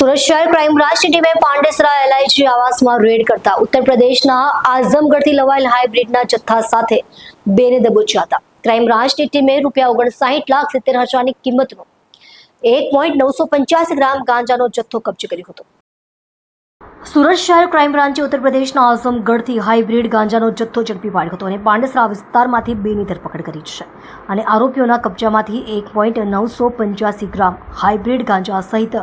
સુરત શહેર ક્રાઇમ બ્રાન્ચની ટીમે પાંડેસરા એલઆઈજી આવાસમાં રેડ કરતા ઉત્તર પ્રદેશના આઝમગઢથી લવાયેલ હાઇબ્રિડના જથ્થા સાથે બેને દબોચ્યા હતા. ક્રાઇમ બ્રાન્ચની ટીમે રૂપિયા ઓગણસાઠ લાખ સિત્તેર હજારની કિંમતનો એક પોઈન્ટ નવસો પંચ્યાસી ગ્રામ ગાંજાનો જથ્થો કબજે કર્યો હતો. સુરત શહેર ક્રાઇમ બ્રાન્ચે ઉત્તર પ્રદેશના આઝમગઢથી હાઇબ્રિડ ગાંજાનો જથ્થો ઝડપી પાડ્યો હતો અને પાંડેસરા વિસ્તારમાંથી બેની ધરપકડ કરી છે. અને આરોપીઓના કબજામાંથી એક પોઈન્ટ નવસો પંચ્યાસી ગ્રામ હાઇબ્રિડ ગાંજા સહિત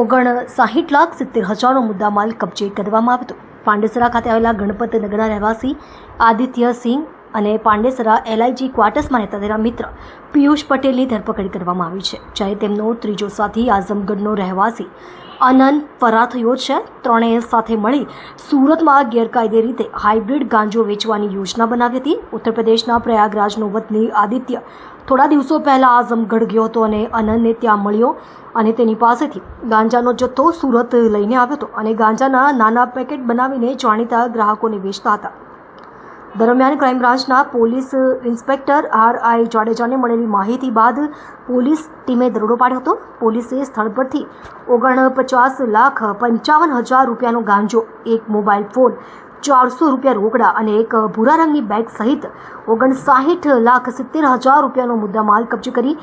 ઓગણ સાહીઠ લાખ સિત્તેર હજારનો મુદ્દામાલ કબજે કરવામાં આવ્યો હતો. પાંડેસરા ખાતે આવેલા ગણપત નગરના રહેવાસી આદિત્ય સિંહ અને પાંડેસરા એલઆઈજી ક્વાર્ટર્સમાં રહેતા તેના મિત્ર પિયુષ પટેલની ધરપકડ કરવામાં આવી છે, જ્યારે તેમનો ત્રીજો સાથી આઝમગઢનો રહેવાસી અનંત ફરાર થયો છે ત્રણેય સાથે મળી સુરતમાં ગેરકાયદે રીતે હાઇબ્રિડ ગાંજો વેચવાની યોજના બનાવી હતી. ઉત્તર પ્રદેશના પ્રયાગરાજનો વતની આદિત્ય થોડા દિવસો પહેલાં આઝમગઢ ગયો હતો અને અનંતને ત્યાં મળ્યો અને તેની પાસેથી ગાંજાનો જથ્થો સુરત લઈને આવ્યો હતો અને ગાંજાના નાના પેકેટ બનાવીને જાણીતા ગ્રાહકોને વેચતા હતા. દરમિયાન ક્રાઇમ બ્રાન્ચના પોલીસ ઇન્સ્પેક્ટર આર આઈ જાડેજાને મળેલી માહિતી બાદ પોલીસ ટીમે દરોડો પાડ્યો હતો. પોલીસે સ્થળ પરથી ઓગણપચાસ લાખ પંચાવન હજાર રૂપિયાનો ગાંજો, એક મોબાઈલ ફોન, ચારસો રૂપિયા રોકડા અને એક ભૂરા રંગની બેગ સહિત ઓગણસાઠ લાખ સિત્તેર હજાર રૂપિયાનો મુદ્દામાલ કબજે કરી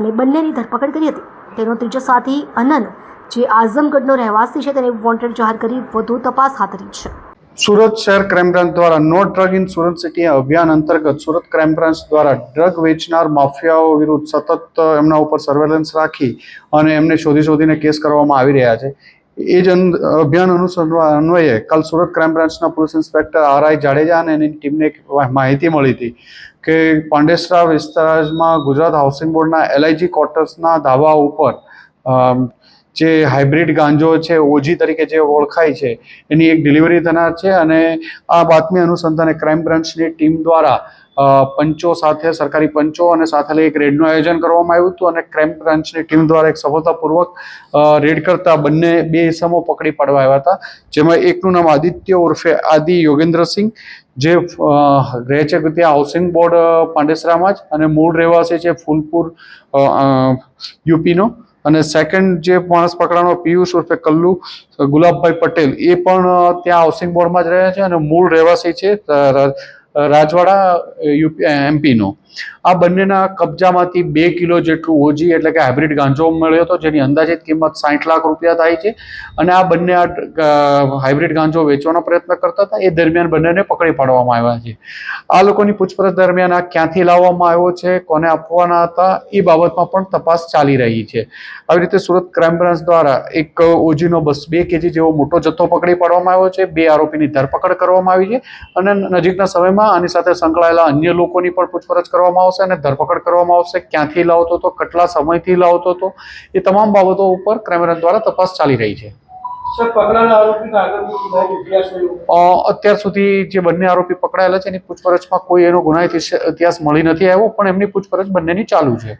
અને બંનેની ધરપકડ કરી હતી. તેનો ત્રીજો સાથી અનન, જે આઝમગઢનો રહેવાસી છે, તેને વોન્ટેડ જાહેર કરી વધુ તપાસ હાથ ધરી છે. સુરત શહેર ક્રાઇમ બ્રાન્ચ દ્વારા no drug in Surat city અભિયાન અંતર્ગત સુરત ક્રાઇમ બ્રાન્ચ દ્વારા ડ્રગ વેચનાર માફિયાઓ વિરુદ્ધ સતત એમના ઉપર સર્વેલન્સ રાખી અને એમને શોધી શોધીને કેસ કરવામાં આવી રહ્યા છે. એ જ અભિયાન અનુસરવા, અન્વયે કાલ સુરત ક્રાઇમ બ્રાન્ચના police inspector R I Jadeja અને એની ટીમને એક માહિતી મળી હતી કે પાંડેસરા વિસ્તારમાં ગુજરાત હાઉસિંગ બોર્ડના એલઆઈજી ક્વાર્ટર્સના ધાબા ઉપર જે હાઇબ્રિડ ગાંજો છે, ઓજી તરીકે જે ઓળખાય છે, એની એક ડિલિવરી થનાર છે અને આ બાતમી અનુસંધાને ક્રાઇમ બ્રાન્ચની ટીમ દ્વારા પંચો સાથે, સરકારી પંચો અને સાથે લઈ એક રેડનું આયોજન કરવામાં આવ્યું હતું અને ક્રાઇમ બ્રાન્ચની ટીમ દ્વારા એક સફળતાપૂર્વક રેડ કરતા બંને બે ઇસમો પકડી પાડવા આવ્યા હતા, જેમાં એકનું નામ આદિત્ય ઉર્ફે આદિ યોગેન્દ્રસિંહ જે રહે છે ત્યાં હાઉસિંગ બોર્ડ પાંડેસરામાં જ અને મૂળ રહેવાસી છે ફૂલપુર યુપીનો. અને સેકન્ડ જે માણસ પકડાનો પિયુષ ઉર્ફે કલ્લુ, ગુલાબભાઈ પટેલ, એ પણ ત્યાં હાઉસિંગ બોર્ડમાં જ રહે છે અને મૂળ રહેવાસી છે રાજવાડા યુપી એમપીનો આ બંનેના કબજામાંથી બે કિલો જેટલું ઓજી એટલે કે હાઇબ્રિડ ગાંજો મળ્યો હતો, જેની અંદાજિત કિંમત સાઠ લાખ રૂપિયા થાય છે. અને આ બંને આ હાઇબ્રિડ ગાંજો વેચવાનો પ્રયત્ન કરતા હતા. એ દરમિયાન બંનેને પકડી પાડવામાં આવ્યા છે. આ લોકોની પૂછપરછ દરમિયાન આ ક્યાંથી લાવવામાં આવ્યો છે, કોને આપવાના હતા, એ બાબતમાં પણ તપાસ ચાલી રહી છે. આવી રીતે સુરત ક્રાઇમ બ્રાન્ચ દ્વારા એક ઓજીનો બસ બે કેજી જેવો મોટો જથ્થો પકડી પાડવામાં આવ્યો છે. બે આરોપીની ધરપકડ કરવામાં આવી છે. અને નજીકના સમયમાં ગુનામાં આની સાથે સંકળાયેલા અન્ય લોકોની પણ પૂછપરછ કરવામાં આવશે અને ધરપકડ કરવામાં આવશે. ક્યાંથી લાવતો હતો કેટલા સમયથી લાવતો હતો એ તમામ બાબતો ઉપર ક્રાઇમ દ્વારા તપાસ ચાલી રહી છે. અત્યાર સુધી જે બંને આરોપી પકડાયેલા છે એની પૂછપરછમાં કોઈ એનો ગુનાહિત ઇતિહાસ મળી નથી આવ્યો પણ એમની પૂછપરછ બંનેની ચાલુ છે.